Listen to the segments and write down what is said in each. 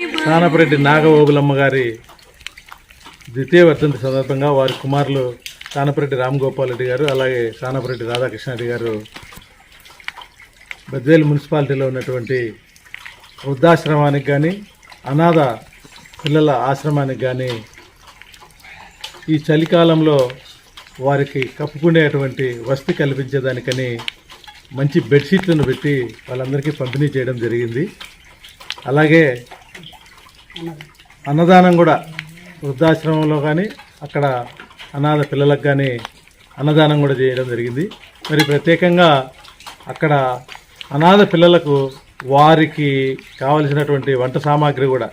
స్నానపరెడ్డి నాగఓగులమ్మ గారి ద్వితీయ వర్ధంతి సందర్భంగా వారి కుమారులు సానపరెడ్డి రామ్ గోపాల్ రెడ్డి గారు అలాగే సానపరెడ్డి రాధాకృష్ణారెడ్డి గారు బద్వేలు మున్సిపాలిటీలో ఉన్నటువంటి వృద్ధాశ్రమానికి కానీ అనాథ పిల్లల ఆశ్రమానికి కానీ ఈ చలికాలంలో వారికి కప్పుకునేటువంటి వసతి కల్పించేదానికని మంచి బెడ్షీట్లను పెట్టి వాళ్ళందరికీ పంపిణీ చేయడం జరిగింది. అలాగే అన్నదానం కూడా వృద్ధాశ్రమంలో కానీ అక్కడ అనాథ పిల్లలకు కానీ అన్నదానం కూడా చేయడం జరిగింది. మరి ప్రత్యేకంగా అక్కడ అనాథ పిల్లలకు వారికి కావలసినటువంటి వంట సామాగ్రి కూడా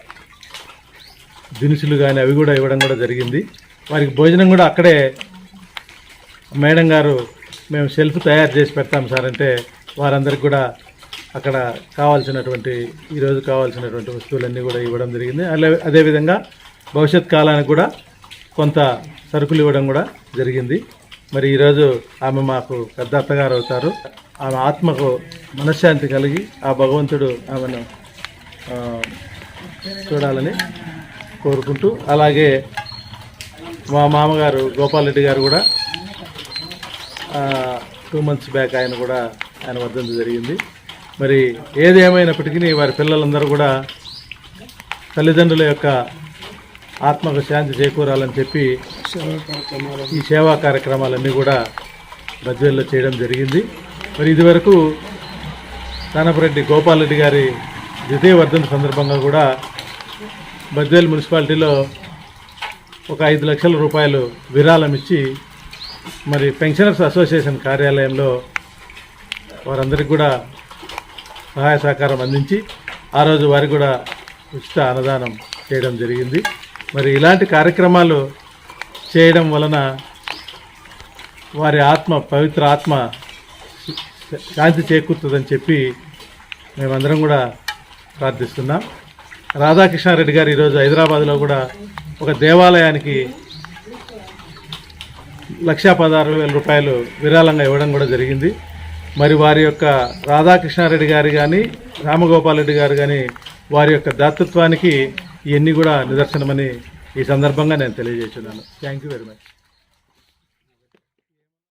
దినుసులు కానీ అవి కూడా ఇవ్వడం కూడా జరిగింది. వారికి భోజనం కూడా అక్కడే మేడం గారు మేము సెల్ఫ్ తయారు చేసి పెడతాం సార్ అంటే వారందరికి కూడా అక్కడ కావాల్సినటువంటి ఈరోజు కావాల్సినటువంటి వస్తువులన్నీ కూడా ఇవ్వడం జరిగింది. అలా అదేవిధంగా భవిష్యత్ కాలానికి కూడా కొంత సరుకులు ఇవ్వడం కూడా జరిగింది. మరి ఈరోజు ఆమె మాకు పెద్ద అత్తగారు అవుతారు. ఆమె ఆత్మకు మనశ్శాంతి కలిగి ఆ భగవంతుడు ఆమెను చూడాలని కోరుకుంటూ అలాగే మా మామగారు గోపాలరెడ్డి గారు కూడా టూ మంత్స్ బ్యాక్ ఆయన కూడా ఆయన వర్ధంతి జరిగింది. మరి ఏది వారి పిల్లలందరూ కూడా తల్లిదండ్రుల యొక్క ఆత్మకు శాంతి చేకూరాలని చెప్పి ఈ సేవా కార్యక్రమాలన్నీ కూడా బద్వేల్లో చేయడం జరిగింది. మరి ఇదివరకు దానపరెడ్డి గోపాల్ రెడ్డి గారి ద్వితీయ వర్ధన సందర్భంగా కూడా బద్వేల్ మున్సిపాలిటీలో ఒక ఐదు లక్షల రూపాయలు విరాళం ఇచ్చి మరి పెన్షనర్స్ అసోసియేషన్ కార్యాలయంలో వారందరికీ కూడా సహాయ సహకారం అందించి ఆ రోజు వారికి కూడా ఉచిత అన్నదానం చేయడం జరిగింది. మరి ఇలాంటి కార్యక్రమాలు చేయడం వలన వారి ఆత్మ పవిత్ర ఆత్మ శాంతి చేకూరుతుందని చెప్పి మేమందరం కూడా ప్రార్థిస్తున్నాం. రాధాకృష్ణారెడ్డి గారు ఈరోజు హైదరాబాద్లో కూడా ఒక దేవాలయానికి లక్షా పదహారు వేల రూపాయలు విరాళంగా ఇవ్వడం కూడా జరిగింది. మరి వారి యొక్క రాధాకృష్ణారెడ్డి గారు కానీ రామగోపాల్ రెడ్డి గారు కానీ వారి యొక్క దాతృత్వానికి ఇవన్నీ కూడా నిదర్శనమని ఈ సందర్భంగా నేను తెలియజేస్తున్నాను. Thank you very much